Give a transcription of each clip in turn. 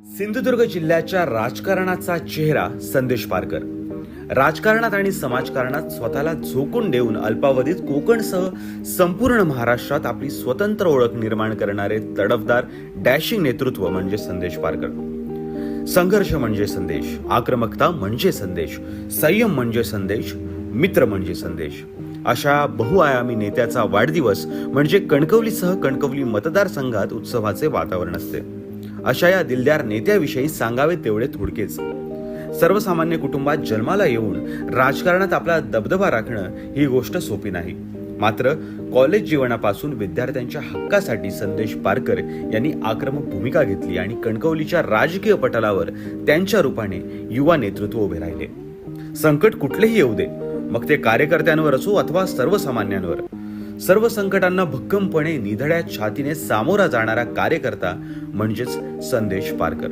सिंधुदुर्ग जिल्ह्याच्या राजकारणाचा चेहरा संदेश पारकर. राजकारणात आणि समाजकारणात स्वतःला झोकून देऊन अल्पावधीत कोकणसह संपूर्ण महाराष्ट्रात आपली स्वतंत्र ओळख निर्माण करणारे तडफदार डॅशिंग नेतृत्व म्हणजे संदेश पारकर. संघर्ष म्हणजे संदेश आक्रमकता म्हणजे संदेश संयम म्हणजे संदेश मित्र म्हणजे संदेश. अशा बहुआयामी नेत्याचा वाढदिवस म्हणजे कणकवलीसह कणकवली मतदारसंघात उत्सवाचे वातावरण असते. अशा या दिलदार नेत्याविषयी सांगावे तेवढे थोडकेच. सर्वसामान्य कुटुंबात जन्माला येऊन राजकारणात आपला दबदबा राखणं ही गोष्ट सोपी नाही. मात्र कॉलेज जीवनापासून विद्यार्थ्यांच्या हक्कासाठी संदेश पारकर यांनी आक्रमक भूमिका घेतली आणि कणकवलीच्या राजकीय पटलावर त्यांच्या रूपाने युवा नेतृत्व उभे राहिले. संकट कुठलेही येऊ दे. मग ते कार्यकर्त्यांवर असो अथवा सर्वसामान्यांवर सर्व संकटांना भक्कमपणे निधड्या छातीने सामोरा जाणारा कार्यकर्ता म्हणजेच संदेश पारकर.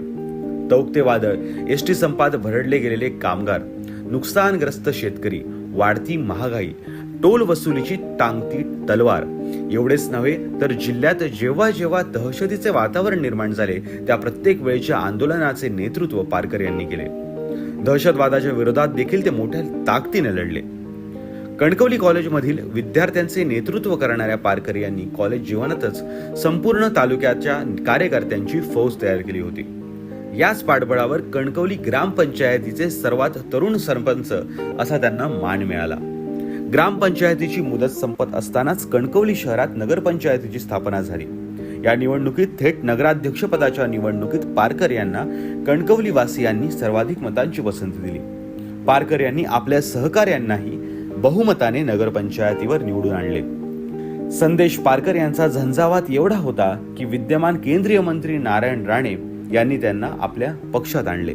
तौक्ते वादळ एस टी संपात भरडले गेलेले कामगार नुकसानग्रस्त शेतकरी वाढती महागाई टोल वसुलीची टांगती तलवार. एवढेच नव्हे तर जिल्ह्यात जेव्हा जेव्हा दहशतीचे वातावरण निर्माण झाले त्या प्रत्येक वेळेच्या आंदोलनाचे नेतृत्व पारकर यांनी केले. दहशतवादाच्या विरोधात देखील ते मोठ्या ताकदीने लढले. कणकवली कॉलेजमधील विद्यार्थ्यांचे नेतृत्व करणाऱ्या पारकर यांनी कॉलेज जीवनातच संपूर्ण तालुक्याच्या कार्यकर्त्यांची फौज तयार केली होती. याच पाठबळावर कणकवली ग्रामपंचायतीचे सर्वात तरुण सरपंच असा त्यांना मान मिळाला. ग्रामपंचायतीची मुदत संपत असतानाच कणकवली शहरात नगरपंचायतीची स्थापना झाली. या निवडणुकीत थेट नगराध्यक्षपदाच्या निवडणुकीत पारकर यांना कणकवली वासियांनी सर्वाधिक मतांची पसंती दिली. पारकर यांनी आपल्या सहकार्यांनाही बहुमताने नगरपंचायतीवर निवडून आणले. संदेश पारकर यांचा झंझावात एवढा होता की विद्यमान केंद्रीय मंत्री नारायण राणे यांनी त्यांना आपल्या पक्षात आणले.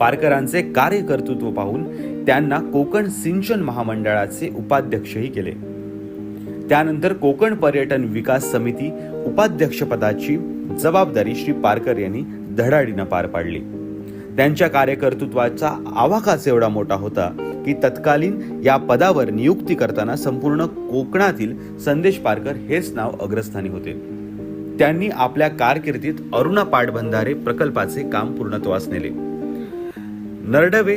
पारकरांचे कार्यकर्तृत्व पाहून त्यांना कोकण सिंचन महामंडळाचे उपाध्यक्षही केले. त्यानंतर कोकण पर्यटन विकास समिती उपाध्यक्षपदाची जबाबदारी श्री पारकर यांनी धडाडीनं पार पाडली. त्यांच्या कार्यकर्तृत्वाचा आवाकाच एवढा मोठा होता की तत्कालीन या पदावर नियुक्ती करताना संपूर्ण कोकणातील संदेश पारकर हेच नाव अग्रस्थानी होते. त्यांनी आपल्या कारकिर्दीत अरुणा पाटबंधारे प्रकल्पाचे काम पूर्णत्वास नेले. नरडवे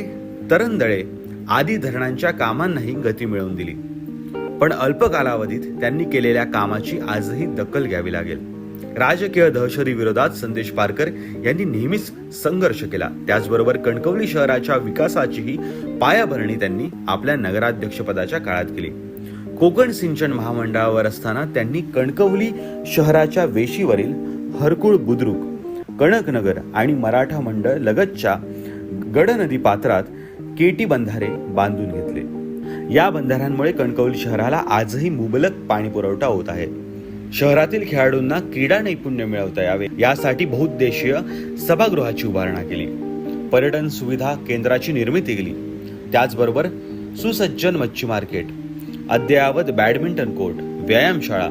तरंदळे आदी धरणांच्या कामांनाही गती मिळवून दिली. पण अल्प कालावधीत त्यांनी केलेल्या कामाची आजही दखल घ्यावी लागेल. राजकीय दहशती विरोधात संदेश पारकर यांनी नेहमीच संघर्ष केला. त्याचबरोबर कणकवली शहराच्या विकासाचीही पायाभरणी त्यांनी आपल्या नगराध्यक्षपदाच्या काळात केली. कोकण सिंचन महामंडळावर असताना त्यांनी कणकवली शहराच्या वेशीवरील हरकुळ बुद्रुक कणकनगर आणि मराठा मंडळ लगतच्या गडनदी पात्रात केटी बंधारे बांधून घेतले. या बंधाऱ्यांमुळे कणकवली शहराला आजही मुबलक पाणी पुरवठा होत आहे. शहरातील खेळाडूंना क्रीडा नैपुण्य मिळवता यावे यासाठी बहुउद्देशीय सभागृहाची उभारणा केली. पर्यटन सुविधा केंद्राची निर्मिती केली. त्याचबरोबर सुसज्जन मच्छी मार्केट अद्ययावत बॅडमिंटन कोर्ट व्यायामशाळा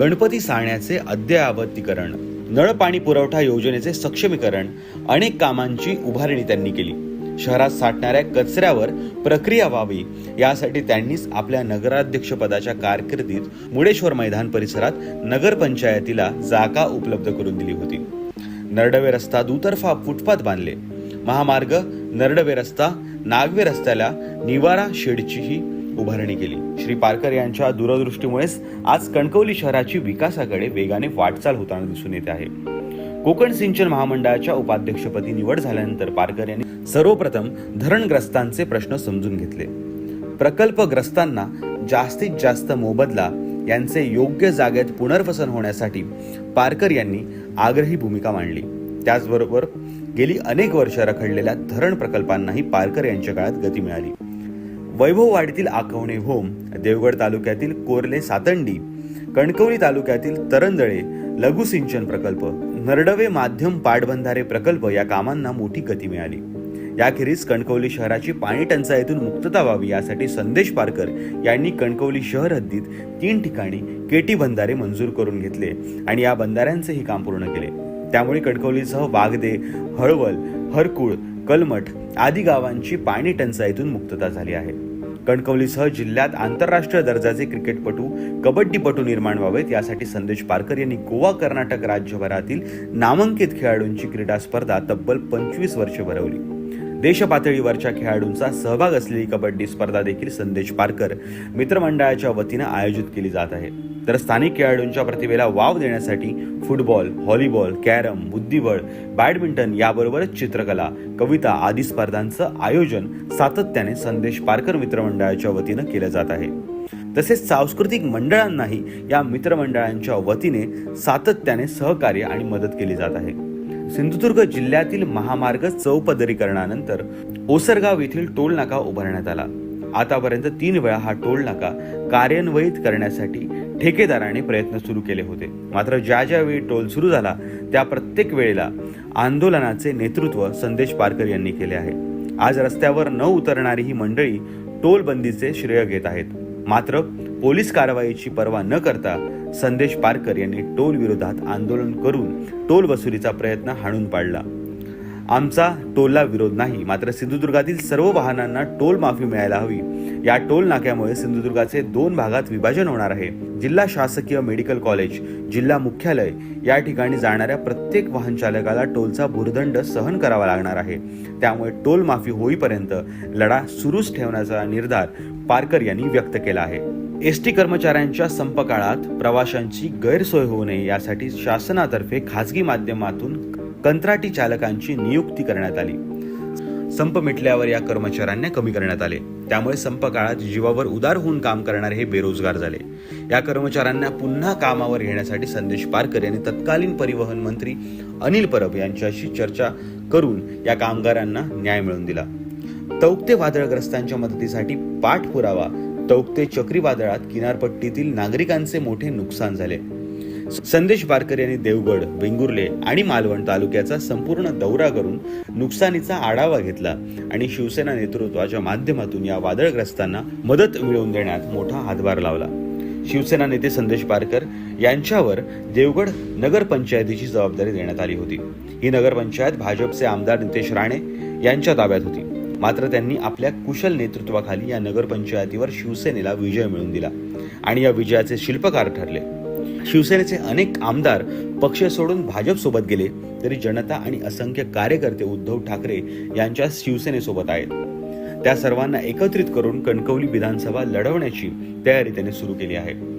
गणपती साळण्याचे अद्ययावतीकरण नळ पाणी पुरवठा योजनेचे सक्षमीकरण अनेक कामांची उभारणी त्यांनी केली. शहरात साठणाऱ्या कचऱ्यावर प्रक्रिया व्हावी. यासाठी त्यांनीच आपल्या नगराध्यक्षपदाच्या कारकिर्दीत मुडेश्वर मैदान परिसरात नगरपंचायतीला जागा उपलब्ध करून दिली होती. नरडवे रस्ता दुतर्फा फुटपाथ बांधले. महामार्ग नरडवे रस्ता नागवे रस्त्याला निवारा शेडचीही उभारणी केली. श्री पारकर यांच्या दूरदृष्टीमुळेच आज कणकवली शहराची विकासाकडे वेगाने वाटचाल होताना दिसून येते आहे. कोकण सिंचन महामंडळाच्या उपाध्यक्षपदी निवड झाल्यानंतर पारकर यांनी सर्वप्रथम धरणग्रस्तांचे प्रश्न समजून घेतले. प्रकल्पग्रस्तांना जास्तीत जास्त मोबदला यांचे योग्य जागेत पुनर्वसन होण्यासाठी पारकर यांनी आग्रही भूमिका मांडली. त्याचबरोबर गेली अनेक वर्ष रखडलेल्या धरण प्रकल्पांनाही पारकर यांच्या काळात गती मिळाली. वैभववाडीतील आकवणे होम देवगड तालुक्यातील कोरले सातंडी कणकवली तालुक्यातील तरंदळे लघु सिंचन प्रकल्प नरडवे माध्यम पाटबंधारे प्रकल्प या कामांना मोठी गती मिळाली. याखेरीज कणकवली शहराची पाणी टंचाईतून मुक्तता व्हावी यासाठी संदेश पारकर यांनी कणकवली शहर हद्दीत तीन ठिकाणी केटी बंधारे मंजूर करून घेतले आणि या बंधाऱ्यांचेही काम पूर्ण केले. त्यामुळे कणकवलीसह वागदे हळवल हरकुळ कलमठ आदी गावांची पाणी टंचाईतून मुक्तता झाली आहे. कणकवलीसह जिल्ह्यात आंतरराष्ट्रीय दर्जाचे क्रिकेटपटू कबड्डीपटू निर्माण व्हावेत यासाठी संदेश पारकर यांनी गोवा कर्नाटक राज्यभरातील नामांकित खेळाडूंची क्रीडा स्पर्धा तब्बल पंचवीस वर्षे भरवली. देशपातळीवरच्या खेळाडूंचा सहभाग असलेली कबड्डी स्पर्धा देखील संदेश पारकर मित्रमंडळाच्या वतीनं आयोजित केली जात आहे. तर स्थानिक खेळाडूंच्या प्रतिभेला वाव देण्यासाठी फुटबॉल व्हॉलीबॉल कॅरम बुद्धिबळ बॅडमिंटन याबरोबरच चित्रकला कविता आदी स्पर्धांचं आयोजन सातत्याने संदेश पारकर मित्रमंडळाच्या वतीनं केलं जात आहे. तसेच सांस्कृतिक मंडळांनाही या मित्रमंडळांच्या वतीने सातत्याने सहकार्य आणि मदत केली जात आहे. सिंधुदुर्ग जिल्ह्यातील महामार्ग चौपदरीकरणानंतर ओसरगाव येथील टोल नाका उभारण्यात आला. आतापर्यंत तीन वेळा हा टोल नाका कार्यान्वयित करण्यासाठी ठेकेदाराने प्रयत्न सुरू केले होते. मात्र ज्या ज्या वेळी टोल सुरू झाला त्या प्रत्येक वेळेला आंदोलनाचे नेतृत्व संदेश पारकर यांनी केले आहे. आज रस्त्यावर न उतरणारी ही मंडळी टोल बंदीचे श्रेय घेत आहेत. मात्र पोलीस कारवाईची पर्वा न करता संदेश पारकर यांनी टोल विरोधात आंदोलन करून टोल वसुलीचा प्रयत्न हाणून पाडला. आमचा टोलला विरोध नाही. मात्र सिंधुदुर्गातील सर्व वाहनांना टोल माफी मिळायला हवी. या टोल नाक्यामुळे सिंधुदुर्गाचे दोन भागात विभाजन होणार आहे. जिल्हा शासकीय मेडिकल कॉलेज जिल्हा मुख्यालय या ठिकाणी जाणाऱ्या प्रत्येक वाहन चालकाला टोलचा भुर्दंड सहन करावा लागणार आहे. त्यामुळे टोल माफी होईपर्यंत लढा सुरूच ठेवण्याचा निर्धार पारकर यांनी व्यक्त केला आहे. एस टी कर्मचाऱ्यांच्या संप काळात प्रवाशांची गैरसोय होऊ नये यासाठी शासनातर्फे खाजगी माध्यमातून कंत्राटी चालकांची नियुक्ती करण्यात आली. संप मिटल्यावर या कर्मचाऱ्यांना कमी करण्यात आले. त्यामुळे संप काळात जीवावर उदार होऊन काम करणारे हे बेरोजगार झाले. या कर्मचाऱ्यांना पुन्हा कामावर घेण्यासाठी संदेश पारकर यांनी तत्कालीन परिवहन मंत्री अनिल परब यांच्याशी चर्चा करून या कामगारांना न्याय मिळवून दिला. तौक्ते वादळग्रस्तांच्या मदतीसाठी पाठपुरावा. तौक्ते चक्रीवादळात किनारपट्टीतील नागरिकांचे मोठे नुकसान झाले. संदेश बारकर यांनी देवगड वेंगुर्ले आणि मालवण तालुक्याचा संपूर्ण दौरा करून नुकसानीचा आढावा घेतला आणि शिवसेना नेतृत्वाच्या माध्यमातून या वादळग्रस्तांना मदत मिळवून देण्यात मोठा हातभार लावला. शिवसेना नेते संदेश पारकर यांच्यावर देवगड नगरपंचायतीची जबाबदारी देण्यात आली होती. ही नगरपंचायत भाजपचे आमदार नितेश राणे यांच्या ताब्यात होती. मात्र त्यांनी आपल्या कुशल नेतृत्वाखाली या नगरपंचायतीवर शिवसेनेला विजय मिळवून दिला आणि या विजयाचे शिल्पकार ठरले. शिवसेनेचे अनेक आमदार पक्ष सोडून भाजप सोबत गेले तरी जनता आणि असंख्य कार्यकर्ते उद्धव ठाकरे यांच्या शिवसेनेसोबत आहेत. त्या सर्वांना एकत्रित करून कणकवली विधानसभा लढवण्याची तयारी त्यांनी सुरू केली आहे.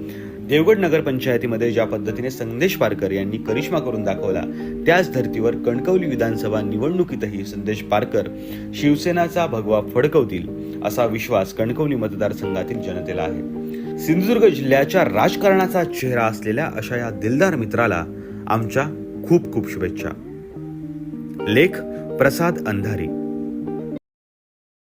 देवगड नगरपंचायतीमध्ये ज्या पद्धतीने संदेश पारकर यांनी करिश्मा करून दाखवला त्याच धर्तीवर कणकवली विधानसभा निवडणुकीतही संदेश पारकर शिवसेनाचा भगवा फडकवतील असा विश्वास कणकवली मतदारसंघातील जनतेला आहे. सिंधुदुर्ग जिल्ह्याच्या राजकारणाचा चेहरा असलेल्या अशा या दिलदार मित्राला आमच्या खूप खूप शुभेच्छा. लेख प्रसाद अंधारी.